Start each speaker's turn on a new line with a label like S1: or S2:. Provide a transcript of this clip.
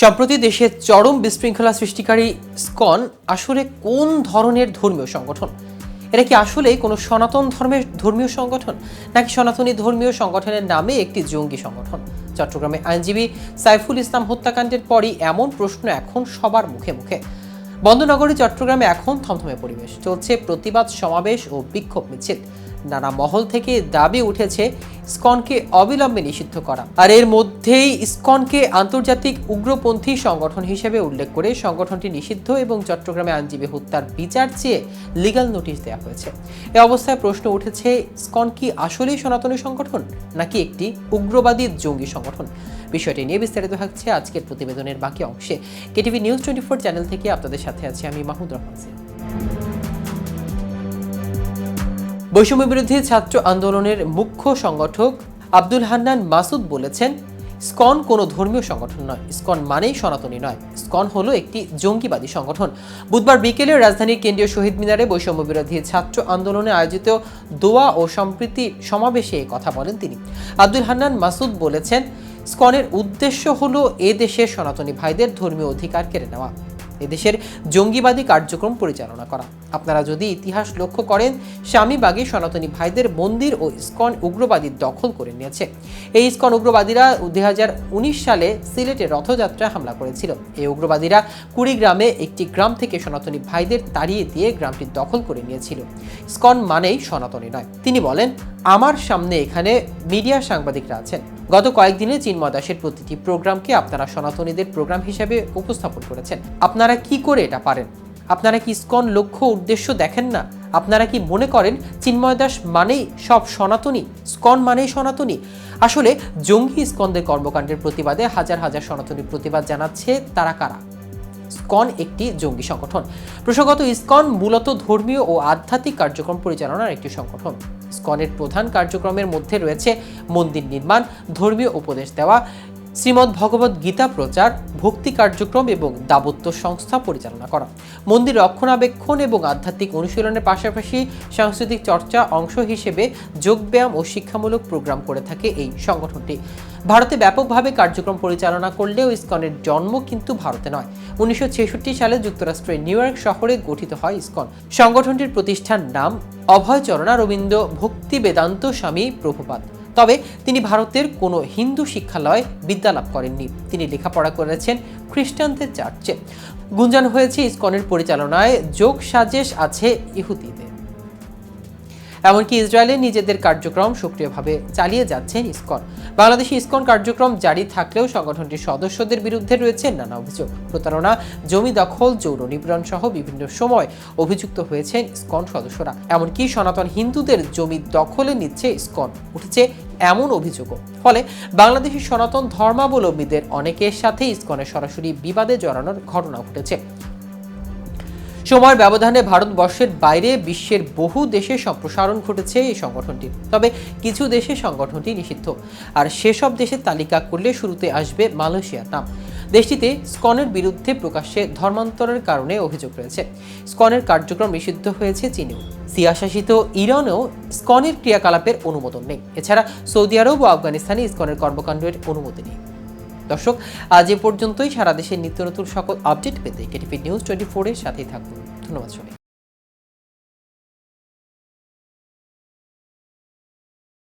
S1: সম্প্রতি দেশে চরম বিশৃঙ্খলা সৃষ্টিকারী স্কন আসলে কোন ধরনের ধর্মীয় সংগঠন? এরা কি আসলে কোনো সনাতন ধর্মের ধর্মীয় সংগঠন, নাকি সনাতনী ধর্মীয় সংগঠনের নামে একটি জঙ্গি সংগঠন? চট্টগ্রামে আইনজীবী সাইফুল ইসলাম হত্যাকাণ্ডের পরই এমন প্রশ্ন এখন সবার মুখে মুখে। বন্দনগরী, চট্টগ্রামে এখন থমথমে পরিবেশ, চলছে প্রতিবাদ সমাবেশ ও বিক্ষোভ মিছিল। নানা মহল থেকে দাবি উঠেছে স্কনকে অবিলম্বে নিষিদ্ধ করা। আর এর মধ্যেই স্কনকে আন্তর্জাতিক উগ্রপন্থী সংগঠন হিসেবে উল্লেখ করে সংগঠনটি নিষিদ্ধ এবং চট্টগ্রামে আইনজীবী হত্যার বিচার চেয়ে লিগ্যাল নোটিশ দেওয়া হয়েছে। এ অবস্থায় প্রশ্ন উঠেছে স্কন কি আসলেই সনাতনী সংগঠন নাকি একটি উগ্রবাদী জঙ্গি সংগঠন? বিষয়টি নিয়ে বিস্তারিত থাকছে আজকের প্রতিবেদনের বাকি অংশে। KTV news twenty four channel থেকে আপনাদের সাথে আছি আমি মাহমুদ রহমান। বৈষম্য বিরোধী ছাত্র আন্দোলনের মুখ্য সংগঠক আব্দুল হান্নান মাসুদ বলেছেন, স্কন কোনো ধর্মীয় সংগঠন নয়, স্কন মানেই সনাতনী নয়। স্কন হলো একটি জঙ্গিবাদী সংগঠন। বুধবার বিকেলে রাজধানীর কেন্দ্রীয় শহীদ মিনারে বৈষম্য বিরোধী ছাত্র আন্দোলনে আয়োজিত দোয়া ও সম্প্রীতি সমাবেশে কথা বলেন তিনি। আব্দুল হান্নান মাসুদ বলেছেন, স্কনের উদ্দেশ্য হলো এ দেশের সনাতনী ভাইদের ধর্মীয় অধিকার কেড়ে নেওয়া। এদেশের জঙ্গিবাদী কার্যক্রম পরিচালনা করা। আপনারা যদি ইতিহাস লক্ষ্য করেন স্বামীবাগে সনাতনী ভাইদের মন্দির ও ইস্কন উগ্রবাদী দখল করে নিয়েছে। এই ইস্কন উগ্রবাদীরা দুই হাজার উনিশ সালে সিলেটে রথযাত্রা হামলা করেছিল। এই উগ্রবাদীরা কুড়িগ্রামে একটি গ্রাম থেকে সনাতনী ভাইদের তাড়িয়ে দিয়ে গ্রামটি দখল করে নিয়েছিল। ইস্কন মানেই সনাতনী নয়। তিনি বলেন, আমার সামনে এখানে মিডিয়া সাংবাদিকরা আছেন। গত কয়েকদিনে চিন্ময় দাসের প্রতিটি প্রোগ্রামকে আপনারা সনাতনীদের প্রোগ্রাম হিসেবে উপস্থাপন করেছেন। আপনারা কি করে এটা পারেন? আপনারা কি ইস্কন লক্ষ্য উদ্দেশ্য দেখেন না? আপনারা কি মনে করেন চিন্ময় দাস মানেই সব সনাতনী স্কন মানেই সনাতনী? আসলে জঙ্গি স্কনদের কর্মকাণ্ডের প্রতিবাদে হাজার হাজার সনাতনী প্রতিবাদ জানাচ্ছে তারা কারা? স্কন একটি জঙ্গি সংগঠন। প্রসঙ্গত, ইসকন মূলত ধর্মীয় ও আধ্যাত্মিক কার্যক্রম পরিচালনার একটি সংগঠন। স্কনের প্রধান কার্যক্রমের মধ্যে রয়েছে মন্দির নির্মাণ, ধর্মীয় উপদেশ দেওয়া, শ্রীমদ্ ভগবত গীতা প্রচার, ভক্তি কার্যক্রম এবং দাবত্য সংস্থা পরিচালনা করা। মন্দির রক্ষণাবেক্ষণ এবং আধ্যাত্মিক অনুশীলনের পাশাপাশি সাংস্কৃতিক চর্চা অংশ হিসেবে যোগব্যায়াম ও শিক্ষামূলক প্রোগ্রাম করে থাকে এই সংগঠনটি। ভারতে ব্যাপকভাবে কার্যক্রম পরিচালনা করলেও ইসকনের জন্ম কিন্তু ভারতে নয়। উনিশশো সালে যুক্তরাষ্ট্রের নিউ ইয়র্ক শহরে গঠিত হয় ইসকন। সংগঠনটির প্রতিষ্ঠান নাম অভয়চরণা রবীন্দ্র ভক্তি বেদান্ত স্বামী প্রভুপাত তবে তিনি ভারতের কোনো হিন্দু শিক্ষালয় বিদ্যালাভ করেননি। তিনি লেখাপড়া করেছেন খ্রিস্টানদের চার্চে। গুঞ্জন হয়েছে ইস্কনের পরিচালনায় যোগ সাজেশ আছে ইহুদিদের। এমনকি ইসরায়েলে নিজেদের কার্যক্রম সক্রিয়ভাবে চালিয়ে যাচ্ছেন ইসকন। বাংলাদেশে ইসকন কার্যক্রম জারি থাকলেও সংগঠনটির সদস্যদের বিরুদ্ধে রয়েছে নানা অভিযোগ। প্রতারণা, জমি দখল, যৌন নিপীড়ন সহ বিভিন্ন সময় অভিযুক্ত হয়েছেন ইসকন সদস্যরা। এমনকি সনাতন হিন্দুদের জমি দখলে নিচ্ছে ইসকন। উঠেছে এমন অভিযোগও। ফলে বাংলাদেশের সনাতন ধর্মাবলম্বীদের অনেকের সাথে ইসকনের সরাসরি বিবাদে জড়ানোর ঘটনা ঘটেছে। সময়ের ব্যবধানে ভারতবর্ষের বাইরে বিশ্বের বহু দেশে সম্প্রসারণ ঘটেছে এই সংগঠনটির। তবে কিছু দেশে সংগঠনটি নিষিদ্ধ। আর সেসব দেশের তালিকা করলে শুরুতে আসবে মালয়েশিয়ার নাম। দেশটিতে স্কনের বিরুদ্ধে প্রকাশ্যে ধর্মান্তরের কারণে অভিযোগ রয়েছে। স্কনের কার্যক্রম নিষিদ্ধ হয়েছে চীনেও। সিয়াশাসিত ইরানেও স্কনের ক্রিয়াকলাপের অনুমোদন নেই। এছাড়া সৌদি আরব ও আফগানিস্তানে স্কনের কর্মকাণ্ডের অনুমতি নেই। দর্শক, আজ এ পর্যন্তই। সারা দেশের নিত্য নতুন সকল আপডেট পেতে কেটিপি নিউজ টোয়েন্টি ফোরের সাথেই থাকুন। ধন্যবাদ সবাই